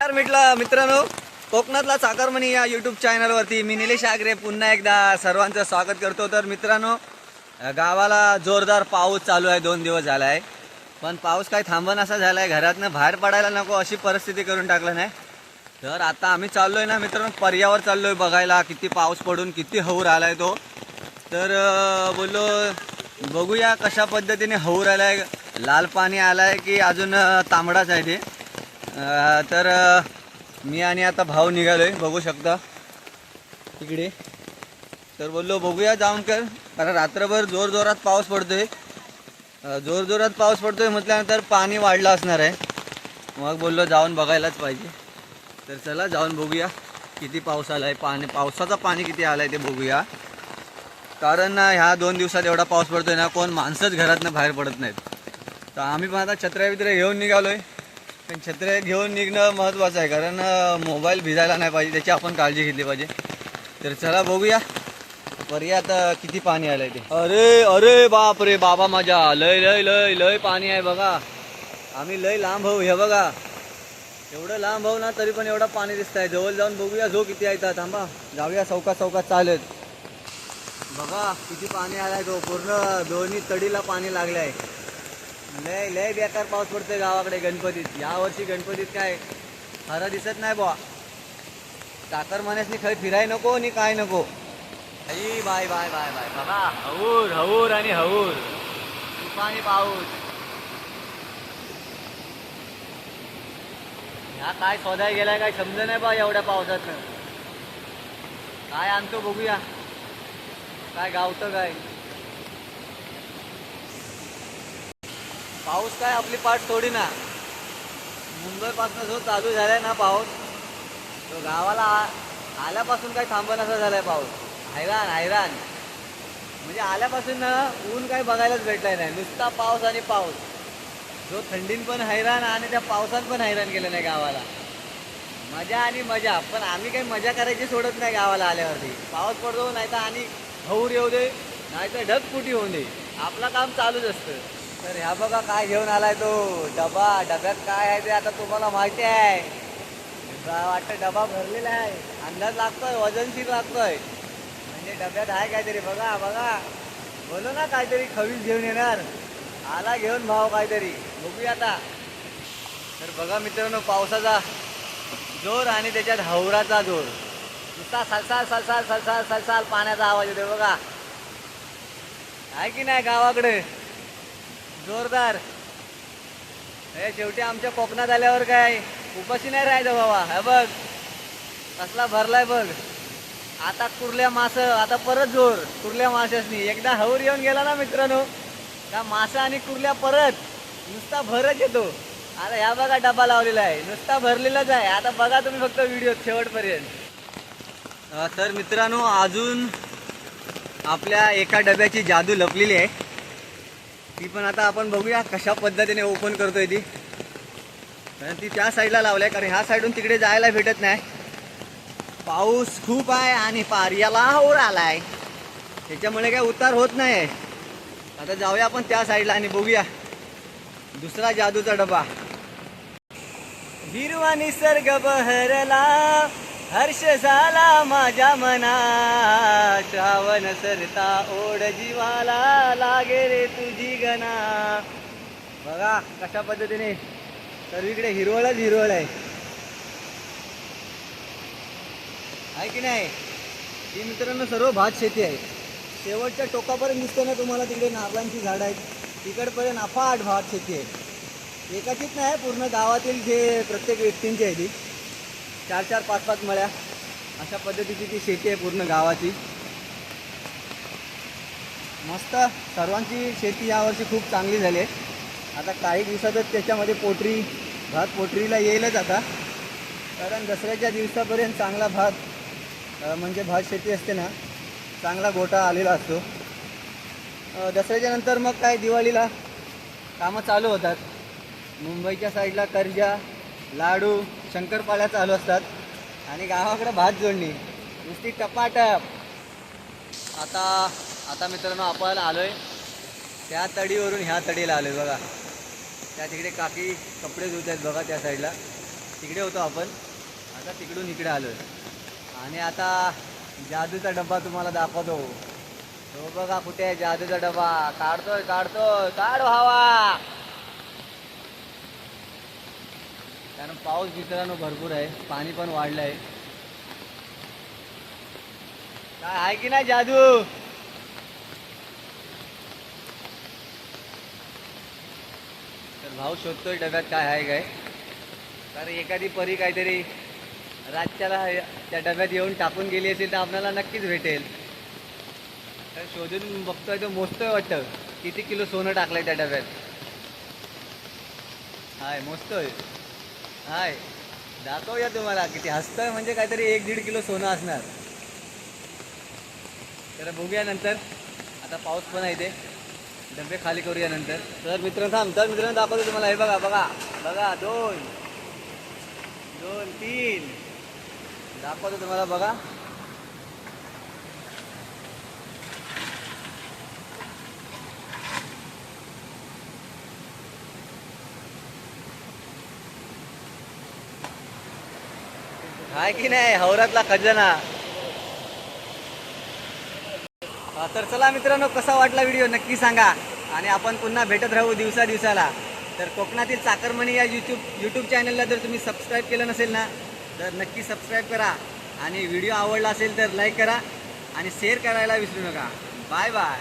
नमस्कार म्हटलं मित्रांनो. कोकणातला चाकरमणी या यूट्यूब चॅनलवरती मी निलेश आगरे पुन्हा एकदा सर्वांचं स्वागत करतो. तर मित्रांनो गावाला जोरदार पाऊस चालू आहे दोन दिवस झाला आहे पण पाऊस काही थांबण असा झाला आहे घरातनं बाहेर पडायला नको अशी परिस्थिती करून टाकलं नाही. तर आता आम्ही चाललो आहे ना मित्रांनो पर्यावर चाललो आहे बघायला किती पाऊस पडून किती हौर आला आहे तो. तर बोललो बघूया कशा पद्धतीने हौर आला आहे लाल पाणी आलं आहे की अजून तांबडाच आहे ते. तर मी आणि आता भाऊ निघालोय बघू शकता. तिकडे तर बोललो बघूया जाऊन कर. कारण रात्रभर जोर जोरात पाऊस पडतोय. जोर जोरात पाऊस पडतोय म्हटल्यानंतर पाणी वाढलं असणार आहे. मग बोललो जाऊन बघायलाच पाहिजे. तर चला जाऊन बघूया किती पाऊस आला आहे पाणी पावसाचं पाणी किती आलं आहे ते बघूया. कारण ना ह्या दोन दिवसात एवढा पाऊस पडतोय ना कोण माणसंच घरातनं बाहेर पडत नाहीत. तर आम्ही पण आता छत्र्या बित्र्या घेऊन निघालोय. पण छत्रे घेऊन निघणं महत्त्वाचं आहे कारण मोबाईल भिजायला नाही पाहिजे त्याची आपण काळजी घेतली पाहिजे. तर चला बघूया. पर्यात किती पाणी आलंय ते. अरे अरे बाप रे बाबा माझ्या. लय लय लय लय पाणी आहे बघा. आम्ही लय लांब भाऊ हे बघा. एवढं लांब भाऊ ना तरी पण एवढं पाणी दिसत आहे जवळ जाऊन बघूया झो किती आहे थांबा. जाऊया चौकात चौकात चालत. बघा किती पाणी आलाय तो. पूर्ण दोन्ही तडीला पाणी लागले आहे लय लय बेकार पाऊस पडतोय गावाकडे गणपतीत. या वर्षी गणपतीत काय खरं दिसत नाही बुवा. काकर माणसनी खरं फिराय नको आणि काय नको. आई बाय बाय बाय बाय. बघा हऊर हऊर आणि हऊर. तुफानी पाऊस. ह्या काय शोधाय गेलाय काय समज नाही बा एवढ्या पावसात काय आणतो बघूया. काय गावतं काय? पाऊस काय आपली पाठ थोडी ना मुंबईपासून जो चालू झालाय ना पाऊस. तो गावाला आ- आल्यापासून काही थांबन असा झालाय पाऊस. हैराण हैराण. म्हणजे आल्यापासून ना ऊन काही बघायलाच भेटलाय नाही. नुसता पाऊस आणि पाऊस. जो थंडीन पण हैराण आणि त्या पावसात पण हैराण केलं नाही गावाला. मजा आणि मजा. पण आम्ही काही मजा करायची सोडत नाही गावाला आल्यावरती. पाऊस पडतो नाही तर आणि हौर येऊ दे नाही तर ढगफुटी होऊ दे. आपलं काम चालूच असतं. तर ह्या बघा काय घेऊन आलाय तो. डबा डब्यात काय आहे ते आता तुम्हाला माहिती आहे. वाटतं डबा भरलेला आहे. अंदाज लागतोय वजनशीर लागतोय. म्हणजे डब्यात आहे काहीतरी बघा बघा. बोलो ना काहीतरी खवीस घेऊन येणार. आला घेऊन भाव काहीतरी. बघूया आता. तर बघा मित्रांनो पावसाचा जोर आणि त्याच्यात हवराचा जोर. नुसता सलसाल सलसाल सलसाल सलसाल पाण्याचा आवाज येतो बघा. आहे की नाही गावाकडे? जोरदार. हे शेवटी आमच्या कोकणात आल्यावर काय? उपाशी नाही राहायचं बाबा. हे बघ. कसला भरलाय बघ. आता कुर्ल्या मास आता परत जोर. कुर्ल्या माशासनी. एकदा हवर येऊन गेला ना मित्रांनो का मासा आणि कुर्ल्या परत. नुसता भरच येतो. आता ह्या बघा डबा लावलेला आहे. नुसता भरलेलाच आहे. आता बघा तुम्ही फक्त व्हिडिओ शेवटपर्यंत. तर मित्रांनो अजून आपल्या एका डब्याची जादू लपलेली आहे. ती पण आता आपण बघूया कशा पद्धतीने ओपन करतोय ती. कारण ती त्या साईडला लावल्या कारण ह्या साईडून तिकडे जायला भेटत नाही. पाऊस खूप आहे आणि पार्याला होर आलाय. त्याच्यामुळे काय उतार होत नाही आता जाऊया आपण त्या साईडला आणि बघूया. दुसरा जादूचा डबा. हिरवा निसर्ग बहरला. हर्ष झाला माझ्या मना. श्रावण सरता ओढ जीवाला लागे रे तुझी गणा बघा कशा पद्धतीने. सर्वीकडे हिरवळच हिरवळ आहे. की नाही? ही मित्रांनो सर्व भात शेती आहे. शेवटच्या टोकापर्यंत दिसतं ना तुम्हाला तिकडे नारळांची झाडं आहेत. तिकडपर्यंत अफाट भात शेती आहे. एकाचीच नाही पूर्ण गावातील जे प्रत्येक व्यक्तींची आहे ती. चार चार पाच पाच मळ्या. अशा पद्धतीची ती शेती आहे पूर्ण गावाची. मस्त सर्वांची शेती यावर्षी खूप चांगली झाली आहे. आता काही दिवसातच त्याच्यामध्ये पोटरी भात पोटरीला येईलच आता. कारण दसऱ्याच्या दिवसापर्यंत चांगला भात म्हणजे भात शेती असते ना चांगला गोटा आलेला असतो. दसऱ्याच्या नंतर मग काय दिवाळीला कामं चालू होतात. मुंबईच्या साईडला कर्जा लाडू शंकरपाळ्या चालू असतात. आणि गावाकडे भात जोडणी. नुसती टपाटप. आता आता मित्रांनो आपण आलोय त्या तडीवरून ह्या तडीला आलोय बघा. त्या तिकडे काकी कपडे धुत आहेत बघा त्या साईडला. तिकडे होतो आपण. आता तिकडून इकडे आलो आणि आता जादूचा डब्बा तुम्हाला दाखवतो. तो बघा कुठे आहे जादूचा डबा काढतोय काढतोय. काढ हवा कारण पाऊस मित्रांनो भरपूर आहे पाणी पण वाढलं आहे काय आहे की नाही जादू? तर भाऊ शोधतोय डब्यात काय आहे काय? तर एखादी परी काहीतरी रातच्याला त्या डब्यात येऊन टाकून गेली असेल तर आपल्याला नक्कीच भेटेल. तर शोधून बघतोय तो मोजतोय वाटतं. किती किलो सोनं टाकलंय त्या डब्यात? हाय मोजतोय हाय. दाखवूया तुम्हाला किती हसतं म्हणजे काहीतरी एक दीड किलो सोनं असणार. तर बघूया नंतर. आता पाऊस पण आहे ते डबे खाली करूया नंतर. तर मित्र थांब तर मित्रांनो दाखवतो तुम्हाला. हे बघा बघा. बघा दोन. दोन तीन. दाखवतो तुम्हाला बघा. आहे की नाही? हवरातला खजाना. तर चला मित्रांनो कसा वाटला व्हिडिओ नक्की सांगा. आणि आपण पुन्हा भेटत राहू दिवसा दिवसाला तर कोकणातील चाकरमणी या यूट्यूब यूट्यूब चॅनलला जर तुम्ही सबस्क्राईब केलं नसेल ना तर नक्की सबस्क्राईब करा. आणि व्हिडिओ आवडला असेल तर लाईक करा. आणि शेअर करायला विसरू नका. Bye bye